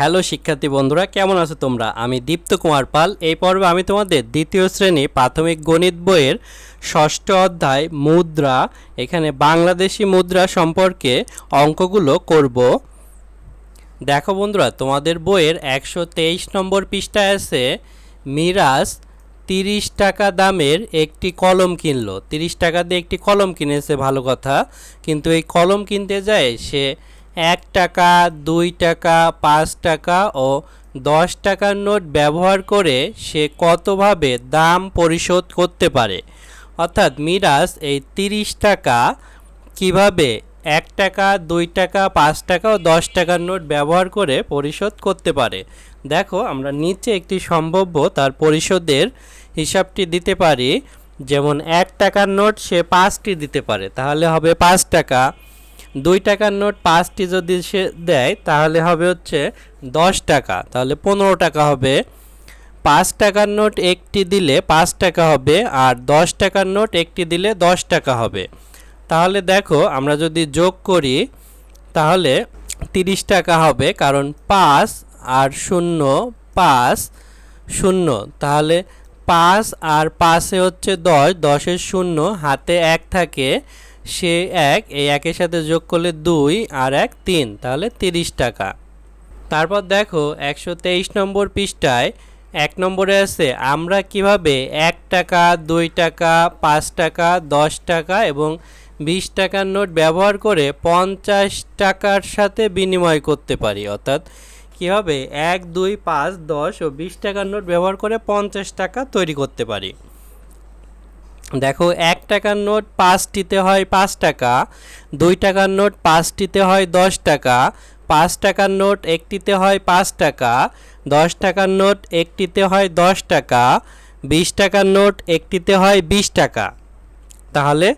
Hello শিক্ষার্থী বন্ধুরা, কেমন আছো তোমরা? আমি দীপ্ত কুমার পাল। এই পর্বে আমি তোমাদের দ্বিতীয় শ্রেণি প্রাথমিক গণিত বইয়ের ষষ্ঠ অধ্যায় মুদ্রা, এখানে বাংলাদেশি মুদ্রা সম্পর্কে অঙ্কগুলো করব। দেখো বন্ধুরা, তোমাদের বইয়ের একশো তেইশ নম্বর পৃষ্ঠায় আছে, মিরাজ তিরিশ টাকা দামের একটি কলম কিনলো। তিরিশ টাকা দিয়ে একটি কলম কিনেছে, ভালো কথা। কিন্তু এই কলম কিনতে যায় সে এক টাকা, দুই টাকা, পাঁচ টাকা ও দশ টাকার নোট ব্যবহার করে সে কতভাবে দাম পরিশোধ করতে পারে? অর্থাৎ মিরাজ, এই তিরিশ টাকা কীভাবে এক টাকা, দুই টাকা, পাঁচ টাকা ও দশ টাকার নোট ব্যবহার করে পরিশোধ করতে পারে? দেখো, আমরা নিচে একটি সম্ভাব্য তার পরিশোধের হিসাবটি দিতে পারি। যেমন এক টাকার নোট সে পাঁচটি দিতে পারে, তাহলে হবে পাঁচ টাকা। দুই টাকার নোট পাঁচটি যদি সে দেয়, তাহলে হবে হচ্ছে দশ টাকা। তাহলে পনেরো টাকা হবে। পাঁচ টাকার নোট একটি দিলে পাঁচ টাকা হবে আর দশ টাকার নোট একটি দিলে দশ টাকা হবে। তাহলে দেখো, আমরা যদি যোগ করি, তাহলে তিরিশ টাকা হবে, কারণ পাঁচ আর শূন্য পাঁচ শূন্য। তাহলে পাঁচ আর পাঁচে হচ্ছে দশ, দশের শূন্য, হাতে এক থাকে। সে এক, এই একের সাথে যোগ করলে দুই আর এক তিন, তাহলে তিরিশ টাকা। তারপর দেখো, একশো তেইশ নম্বর পৃষ্ঠায় এক নম্বরে আছে, আমরা কীভাবে এক টাকা, দুই টাকা, পাঁচ টাকা, দশ টাকা এবং বিশ টাকার নোট ব্যবহার করে পঞ্চাশ টাকার সাথে বিনিময় করতে পারি? অর্থাৎ কীভাবে এক, দুই, পাঁচ, দশ ও বিশ টাকার নোট ব্যবহার করে পঞ্চাশ টাকা তৈরি করতে পারি? দেখো, এক টাকার নোট পাঁচটিতে হয় পাঁচ টাকা, দুই টাকার নোট পাঁচটিতে হয় দশ টাকা, পাঁচ টাকার নোট একটিতে হয় পাঁচ টাকা, দশ টাকার নোট একটিতে হয় দশ টাকা, বিশ টাকার নোট একটিতে হয় বিশ টাকা। তাহলে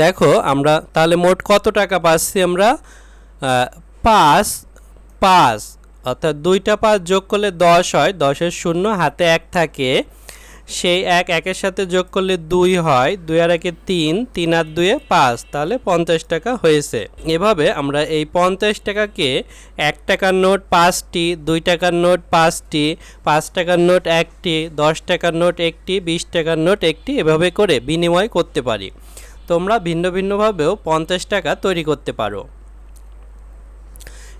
দেখো, আমরা তাহলে মোট কত টাকা পাচ্ছি আমরা? পাঁচ পাঁচ, অর্থাৎ দুইটা পাঁচ যোগ করলে দশ হয়, দশের শূন্য, হাতে এক থাকে। সেই এক একের সাথে যোগ করলে দুই হয়, দুই আর একে তিন তিন আর দুয়ে পাঁচ, তাহলে পঞ্চাশ টাকা হয়েছে। এভাবে আমরা এই পঞ্চাশ টাকাকে এক টাকার নোট পাঁচটি, দুই টাকার নোট পাঁচটি, পাঁচ টাকার নোট একটি, দশ টাকার নোট একটি, বিশ টাকার নোট একটি এভাবে করে বিনিময় করতে পারি। তোমরা ভিন্ন ভিন্নভাবেও পঞ্চাশ টাকা তৈরি করতে পারো।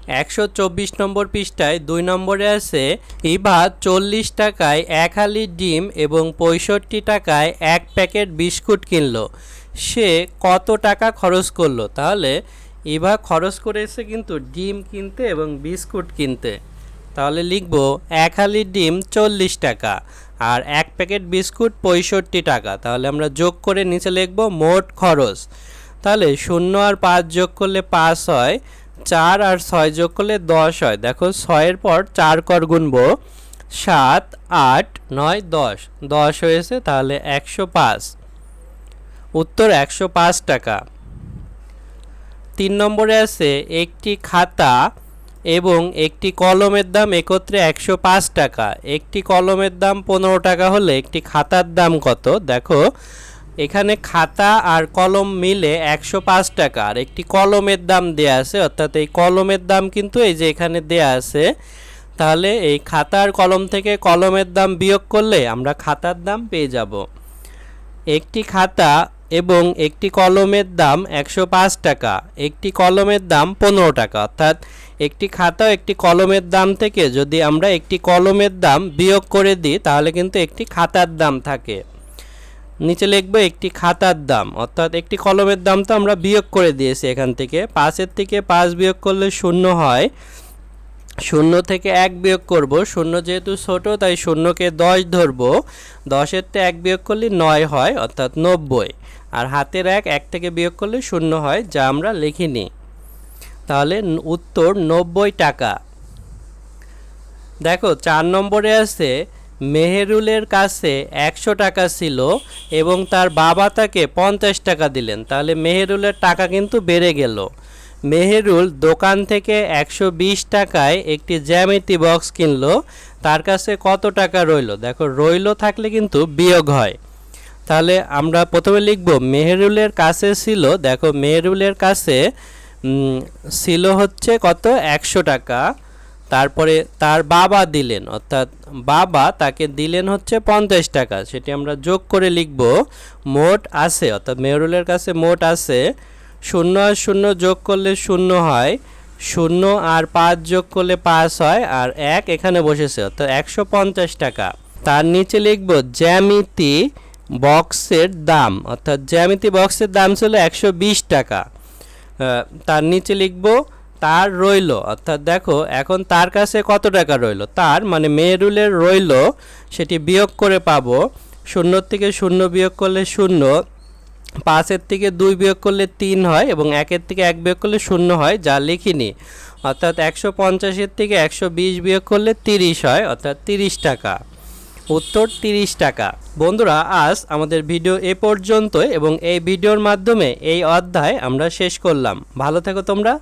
একশো চব্বিশ নম্বর পৃষ্ঠায় দুই নম্বরে আছে, ইভা চল্লিশ টাকায় এক হালি ডিম এবং পঁয়ষট্টি টাকায় এক প্যাকেট বিস্কুট কিনলো। সে কত টাকা খরচ করল? তাহলে, ইভা খরচ করেছে কিন্তু ডিম কিনতে এবং বিস্কুট কিনতে। তাহলে লিখব, এক হালি ডিম চল্লিশ টাকা আর এক প্যাকেট বিস্কুট পঁয়ষট্টি টাকা। তাহলে আমরা যোগ করে নিচে লিখব, মোট খরচ। তাহলে শূন্য আর পাঁচ যোগ করলে পাঁচ হয় চার আর ছয় যোগ করলে দশ হয়। দেখো, ছয়ের পর চার কর গুনবো। সাত, আট, নয়, দশ। দশ হয়েছে, তাহলে একশো পাঁচ। উত্তর একশো পাঁচ টাকা। তিন নম্বরে আছে, একটি খাতা এবং একটি কলমের দাম একত্রে একশো পাঁচ টাকা। একটি কলমের দাম পনেরো টাকা হলে একটি খাতার দাম কত? দেখো এখানে খাতা আর কলম মিলে একশো পাঁচ টাকা। আর একটি কলমের দাম দেয়া আছে, অর্থাৎ এই কলমের দাম কিন্তু এই যে এখানে দেয়া আছে, তাহলে এই খাতা আর কলম থেকে কলমের দাম বিয়োগ করলে আমরা খাতার দাম পেয়ে যাব। একটি খাতা এবং একটি কলমের দাম একশো পাঁচ টাকা, একটি কলমের দাম পনেরো টাকা, অর্থাৎ একটি খাতা একটি কলমের দাম থেকে যদি আমরা একটি কলমের দাম বিয়োগ করে দিই, তাহলে কিন্তু একটি খাতার দাম থাকে। নিচে লিখব একটি খাতার দাম, অর্থাৎ একটি কলমের দাম তো আমরা বিয়োগ করে দিয়েছি এখান থেকে। পাঁচের থেকে পাঁচ বিয়োগ করলে শূন্য হয়। শূন্য থেকে এক বিয়োগ করব। শূন্য যেহেতু ছোট, তাই শূন্যকে দশ ধরব। দশের থেকে এক বিয়োগ করলে নয় হয়, অর্থাৎ নব্বই। আর হাতের এক এক থেকে বিয়োগ করলে শূন্য হয়, যা আমরা লিখিনি। তাহলে উত্তর নব্বই টাকা। দেখো, চার নম্বরে আছে মেহেরুলের কাছে একশো টাকা ছিল এবং তার বাবা তাকে পঞ্চাশ টাকা দিলেন। তাহলে মেহেরুলের টাকা কিন্তু বেড়ে গেল। মেহেরুল দোকান থেকে একশো বিশ টাকায় একটি জ্যামিতি বক্স কিনলো। তার কাছে কত টাকা রইল? দেখো, রইল থাকলে কিন্তু বিয়োগ হয়। তাহলে আমরা প্রথমে লিখব, মেহেরুলের কাছে ছিল, দেখো, মেহেরুলের কাছে ছিল হচ্ছে কত? একশো টাকা। তারপরে তার বাবা দিলেন, অর্থাৎ বাবা তাকে দিলেন হচ্ছে পঞ্চাশ টাকা। সেটি আমরা যোগ করে লিখব, মোট আছে, অর্থাৎ মেহরুলের কাছে মোট আছে, শূন্য আর শূন্য যোগ করলে শূন্য হয়, শূন্য আর পাঁচ যোগ করলে পাঁচ হয়, আর এক এখানে বসেছে, অর্থাৎ একশো পঞ্চাশ টাকা। তার নিচে লিখব, জ্যামিতি বক্সের দাম, অর্থাৎ জ্যামিতি বক্সের দাম ছিল একশো বিশ টাকা। তার নিচে লিখব তার রইল। অর্থাৎ দেখো, এখন তার কাছে কত টাকা রইল? তার মানে মেহরুলের রইল, সেটি বিয়োগ করে পাবো। শূন্য থেকে শূন্য বিয়োগ করলে শূন্য, পাঁচের থেকে দুই বিয়োগ করলে তিন হয় এবং একের থেকে এক বিয়োগ করলে শূন্য হয়, যা লিখিনি। অর্থাৎ একশো পঞ্চাশের থেকে একশো বিশ বিয়োগ করলে তিরিশ হয়, অর্থাৎ তিরিশ টাকা। উত্তর, তিরিশ টাকা। বন্ধুরা, আজ আমাদের ভিডিও এ পর্যন্তই এবং এই ভিডিওর মাধ্যমে এই অধ্যায় আমরা শেষ করলাম। ভালো থেকো তোমরা।